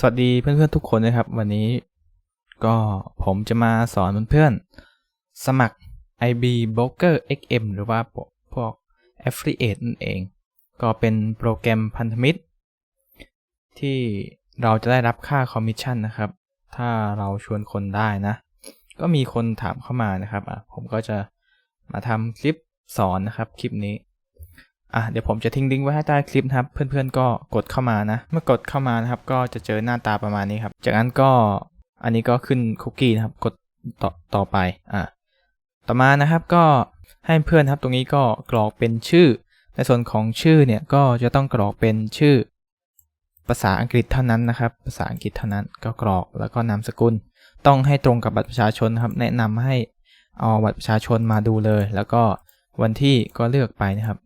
สวัสดีเพื่อนๆทุกคนนะครับ วันนี้ก็ผมจะมาสอนเพื่อนๆสมัคร IB Broker XM หรือว่าพวก Affiliate นั่นเอง ก็เป็นโปรแกรมพันธมิตร ที่เราจะได้รับค่าคอมมิชชั่นนะครับ ถ้าเราชวนคนได้นะ ก็มีคนถามเข้ามานะครับอะผมก็จะมาทำคลิปสอนนะครับคลิปนี้ อะเดี๋ยวผมจะทิ้งลิงก์ไว้ให้ใต้คลิปนะครับ เพื่อนๆก็กดเข้ามานะ เมื่อกดเข้ามานะครับ ก็จะเจอหน้าตาประมาณนี้ครับ จากนั้นก็อันนี้ก็ขึ้นคุกกี้นะครับ กดต่อต่อไปอะต่อมานะครับก็ให้เพื่อนครับตรงนี้ก็กรอกเป็นชื่อ ในส่วนของชื่อเนี่ยก็จะต้องกรอกเป็นชื่อ ภาษาอังกฤษเท่านั้นนะครับ ภาษาอังกฤษเท่านั้นก็กรอกแล้วก็นามสกุล ต้องให้ตรงกับบัตรประชาชนครับ แนะนำให้เอาบัตรประชาชนมาดูเลย แล้วก็วันที่ก็เลือกไปนะครับ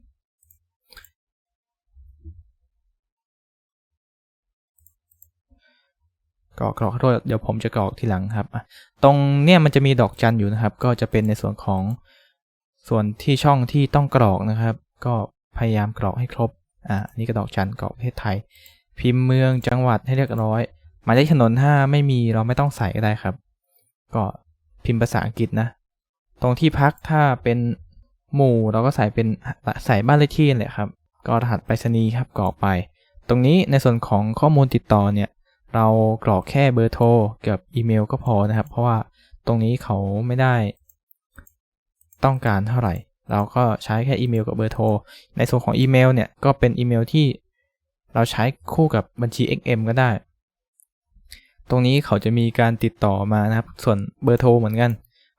รอกกรอกขอโทษเดี๋ยวผมจะกรอกทีหลังครับ ตรงเนี่ยมันจะมีดอกจันอยู่นะครับ ก็จะเป็นในส่วนของส่วนที่ช่องที่ต้องกรอกนะครับ ก็พยายามกรอกให้ครบอะอันนี่ก็ดอกจันกรอกประเทศไทย พิมพ์เมืองจังหวัดให้เรียบร้อยหมายเลขถนนถ้าไม่มีเราไม่ต้องใส่ก็ได้ครับ ก็พิมพ์ภาษาอังกฤษนะ ตรงที่พักถ้าเป็นหมู่เราก็ใส่เป็นใส่บ้านเลขที่แหละครับ ก็รหัสไปรษณีย์ครับกรอกไป ตรงนี้ในส่วนของข้อมูลติดต่อเนี่ย เรากรอกแค่เบอร์โทรกับอีเมลก็พอนะครับ เพราะว่าตรงนี้เขาไม่ได้ ต้องการเท่าไหร่ เราก็ใช้แค่อีเมลกับเบอร์โทร ในส่วนของอีเมลเนี่ยก็เป็นอีเมลที่เราใช้คู่กับบัญชี XM ก็ได้ ตรงนี้เขาจะมีการติดต่อมานะครับ ส่วนเบอร์โทรเหมือนกัน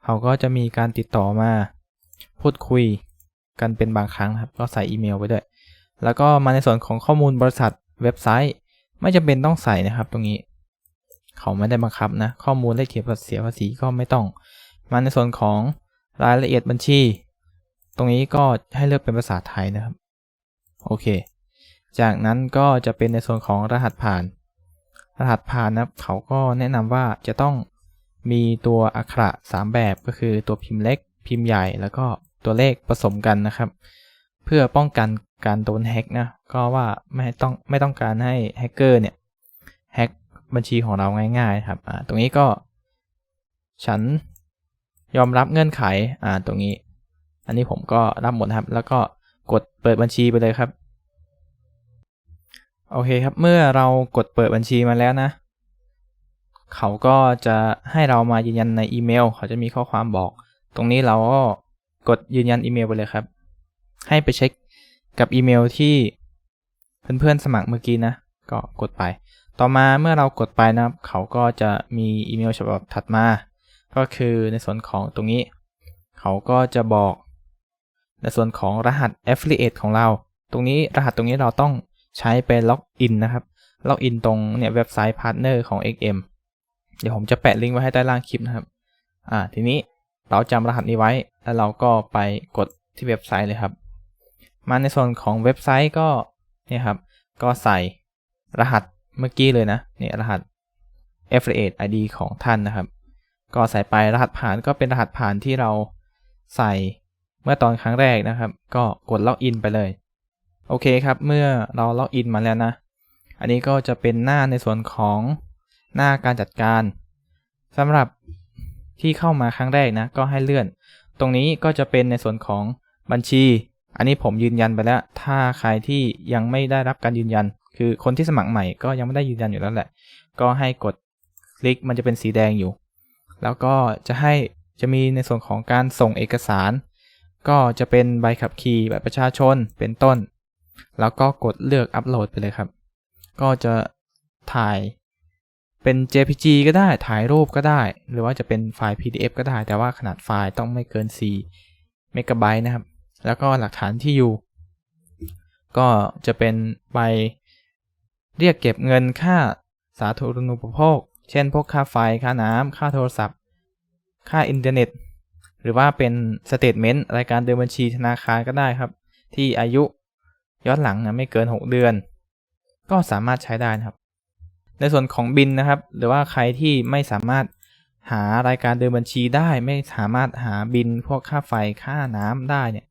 เขาก็จะมีการติดต่อมา พูดคุยกันเป็นบางครั้งครับ ก็ใส่อีเมลไปด้วย แล้วก็มาในส่วนของข้อมูลบริษัทเว็บไซต์ ไม่จำเป็นต้องใส่นะครับ ตรงนี้ เขาไม่ได้บังคับนะ ข้อมูลเลขเขียนเสียภาษีก็ไม่ต้อง มาในส่วนของรายละเอียดบัญชี ตรงนี้ก็ให้เลือกเป็นภาษาไทยนะครับ โอเค จากนั้นก็จะเป็นในส่วนของรหัสผ่าน รหัสผ่านนะเขาก็แนะนำว่าจะต้องมีตัวอักขระ 3 แบบก็คือตัวพิมพ์เล็ก พิมพ์ใหญ่แล้วก็ตัวเลขผสมกันนะครับ เพื่อป้องกันการโดนแฮ็กนะก็ว่าไม่ต้องไม่ต้องการให้แฮกเกอร์เนี่ยแฮ็กบัญชีของเราง่ายๆครับอ่าตรงนี้ก็ ฉันยอมรับเงื่อนไขอ่าตรงนี้ อันนี้ผมก็รับหมดครับ แล้วก็กดเปิดบัญชีไปเลยครับ โอเคครับ เมื่อเรากดเปิดบัญชีมาแล้วนะ เขาก็จะให้เรามายืนยันในอีเมล เขาจะมีข้อความบอก ตรงนี้เราก็กดยืนยันอีเมลไปเลยครับ ให้ไปเช็คกับอีเมลที่เพื่อนๆสมัครเมื่อกี้นะ ก็กดไป ต่อมาเมื่อเรากดไปนะครับ เขาก็จะมีอีเมลฉบับถัดมา ก็คือในส่วนของตรงนี้ เขาก็จะบอก ในส่วนของรหัส affiliate ของเรา ตรงนี้รหัสตรงนี้เราต้องใช้ไปล็อกอินนะครับ ล็อกอินตรงเนี่ยเว็บไซต์พาร์ทเนอร์ของ XM เดี๋ยวผมจะแปะลิงก์ไว้ให้ใต้ล่างคลิปนะครับ อ่า ทีนี้เราจำรหัสนี้ไว้ แล้วเราก็ไปกดที่เว็บไซต์เลยครับ มาในส่วนของเว็บไซต์ก็เนี่ยครับ ก็ใส่รหัสเมื่อกี้เลยนะเนี่ยรหัส affiliate ID ของท่านนะครับ ก็ใส่ไปรหัสผ่านก็เป็นรหัสผ่านที่เราใส่เมื่อตอนครั้งแรกนะครับ ก็กดล็อกอินไปเลย โอเคครับ เมื่อเราล็อกอินมาแล้วนะ อันนี้ก็จะเป็นหน้าในส่วนของหน้าการจัดการสำหรับที่เข้ามาครั้งแรกนะ ก็ให้เลื่อน ตรงนี้ก็จะเป็นในส่วนของบัญชี อันนี้ผมยืนยันไปแล้ว ถ้าใครที่ยังไม่ได้รับการยืนยัน คือคนที่สมัครใหม่ก็ยังไม่ได้ยืนยันอยู่แล้วแหละ ก็ให้กดคลิกมันจะเป็นสีแดงอยู่ แล้วก็จะให้จะมีในส่วนของการส่งเอกสาร ก็จะเป็นใบขับขี่บัตรประชาชนเป็นต้น แล้วก็กดเลือกอัปโหลดไปเลยครับ ก็จะถ่ายเป็น JPG ก็ได้ ถ่ายรูปก็ได้ หรือว่าจะเป็นไฟล์ PDF ก็ได้ แต่ว่าขนาดไฟล์ต้องไม่เกิน 4 เมกะไบต์นะครับ แล้วก็หลักฐานที่อยู่ ก็จะเป็นใบเรียกเก็บเงินค่าสาธารณูปโภค เช่นพวกค่าไฟ ค่าน้ำ ค่าโทรศัพท์ ค่าอินเทอร์เน็ต หรือว่าเป็นสเตทเมนต์รายการเดินบัญชีธนาคารก็ได้ครับ ที่อายุย้อนหลังนะไม่เกิน 6 เดือน ก็สามารถใช้ได้นะครับ ในส่วนของบินนะครับ หรือว่าใครที่ไม่สามารถหารายการเดินบัญชีได้ ไม่สามารถหาบินพวกค่าไฟ ค่าน้ำได้เนี่ย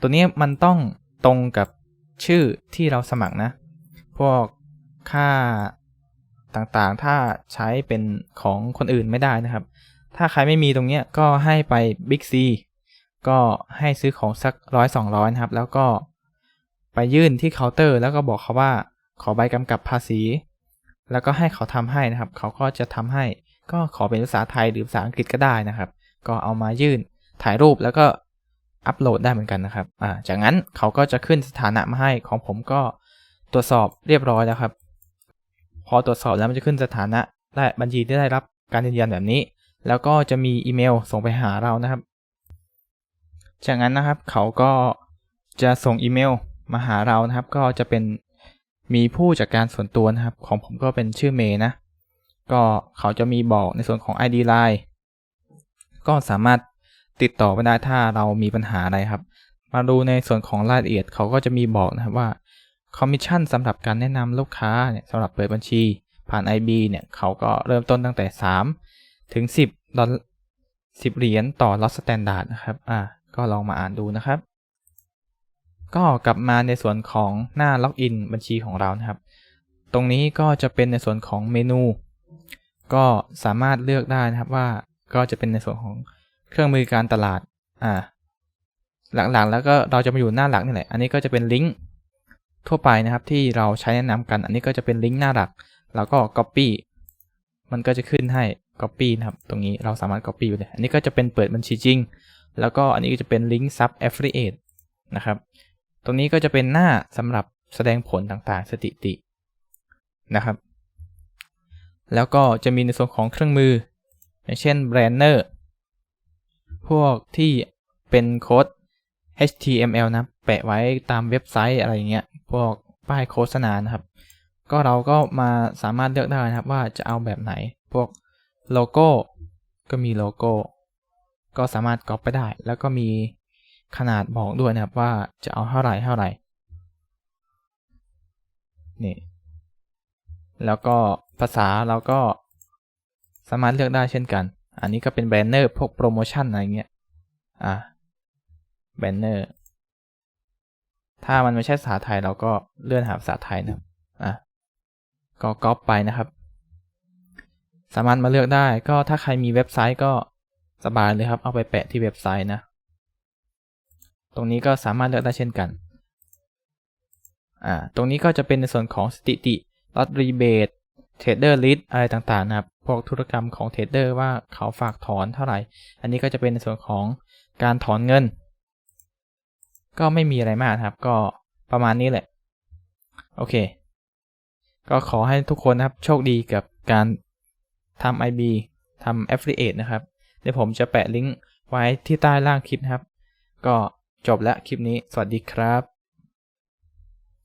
ตัวนี้มันต้องตรงกับชื่อที่เราสมัครนะ พวกค่าต่างๆ ถ้าใช้เป็นของคนอื่นไม่ได้นะครับ ถ้าใครไม่มีตรงนี้ก็ให้ไป Big C ก็ให้ซื้อของสักร้อยสองร้อยนะครับ แล้วก็ไปยื่นที่เคาน์เตอร์ แล้วก็บอกเขาว่าขอใบกำกับภาษี แล้วก็ให้เขาทำให้นะครับ เขาก็จะทำให้ ก็ขอเป็นภาษาไทยหรือภาษาอังกฤษก็ได้นะครับ ก็เอามายื่นถ่ายรูปแล้วก็ อัปโหลดได้เหมือนกันนะครับอ่าจากนั้นเขาก็จะขึ้นสถานะมาให้ของผมก็ตรวจสอบเรียบร้อยแล้วครับ พอตรวจสอบแล้วมันจะขึ้นสถานะและบัญชีที่ได้รับการยืนยันแบบนี้ แล้วก็จะมีอีเมลส่งไปหาเรานะครับ จากนั้นนะครับเขาก็จะส่งอีเมลมาหาเรานะครับ ก็จะเป็นมีผู้จัดการส่วนตัวนะครับ ของผมก็เป็นชื่อเมย์นะ ก็เขาจะมีบอกในส่วนของ ID Line ก็สามารถ ติดต่อไปได้ถ้าเรามีปัญหาอะไรครับ มาดูในส่วนของรายละเอียดเขาก็จะมีบอกนะครับว่าคอมมิชชั่นสำหรับการแนะนำลูกค้าเนี่ยสำหรับเปิดบัญชี ผ่าน IB เนี่ยเขาก็เริ่มต้นตั้งแต่ 3 ถึง 10ดอล10เหรียญต่อลอตสแตนดาร์ดนะครับอ่าก็ลองมาอ่านดูนะครับ ก็กลับมาในส่วนของหน้าล็อกอินบัญชีของเรานะครับ ตรงนี้ก็จะเป็นในส่วนของเมนู ก็สามารถเลือกได้นะครับว่าก็จะเป็นในส่วนของ เครื่องมือการตลาด อ่า หลักๆแล้วก็เราจะมาอยู่หน้าหลักนี่แหละ อันนี้ก็จะเป็นลิงก์ทั่วไปนะครับ ที่เราใช้แนะนำกัน อันนี้ก็จะเป็นลิงก์หน้าหลัก แล้วก็ Copy มันก็จะขึ้นให้ Copy นะครับ ตรงนี้เราสามารถ Copy ไปเลย อันนี้ก็จะเป็นเปิดบัญชีจริง แล้วก็อันนี้ก็จะเป็นลิงก์ซับ Affiliate นะครับ ตรงนี้ก็จะเป็นหน้าสำหรับแสดงผลต่างๆ สถิตินะครับ แล้วก็จะมีในส่วนของเครื่องมือ อย่างเช่นแบรนเนอร์ พวกที่เป็นโค้ด HTML นะ แปะไว้ตามเว็บไซต์อะไรเงี้ย พวกป้ายโฆษณานะครับ ก็เราก็มาสามารถเลือกได้นะครับว่าจะเอาแบบไหน พวกโลโก้ก็มีโลโก้ ก็สามารถก๊อปไปได้ แล้วก็มีขนาดบอกด้วยนะครับว่าจะเอาเท่าไหร่เท่าไหร่ นี่ แล้วก็ภาษาเราก็สามารถเลือกได้เช่นกัน อันนี้ก็เป็นแบนเนอร์พวกโปรโมชั่นอะไรเงี้ย อ่าแบนเนอร์ ถ้ามันไม่ใช่ภาษาไทยเราก็เลื่อนหาภาษาไทยนะครับอะ ก็ก๊อปไปนะครับ สามารถมาเลือกได้ ก็ถ้าใครมีเว็บไซต์ก็สบายเลยครับ เอาไปแปะที่เว็บไซต์นะ ตรงนี้ก็สามารถเลือกได้เช่นกัน อ่า ตรงนี้ก็จะเป็นในส่วนของสถิติลอตรีเบทเทรดเดอร์ลิสอะไรต่างๆนะครับ พวกธุรกรรมของเทรดเดอร์ว่าเขาฝากถอนเท่าไหร่ อันนี้ก็จะเป็นในส่วนของการถอนเงิน ก็ไม่มีอะไรมากครับ ก็ประมาณนี้แหละ โอเค ก็ขอให้ทุกคนนะครับโชคดีกับการทำ IB ทำ Affiliate นะครับ เดี๋ยวผมจะแปะลิงก์ไว้ที่ใต้ล่างคลิปนะครับ ก็จบแล้วคลิปนี้ สวัสดีครับ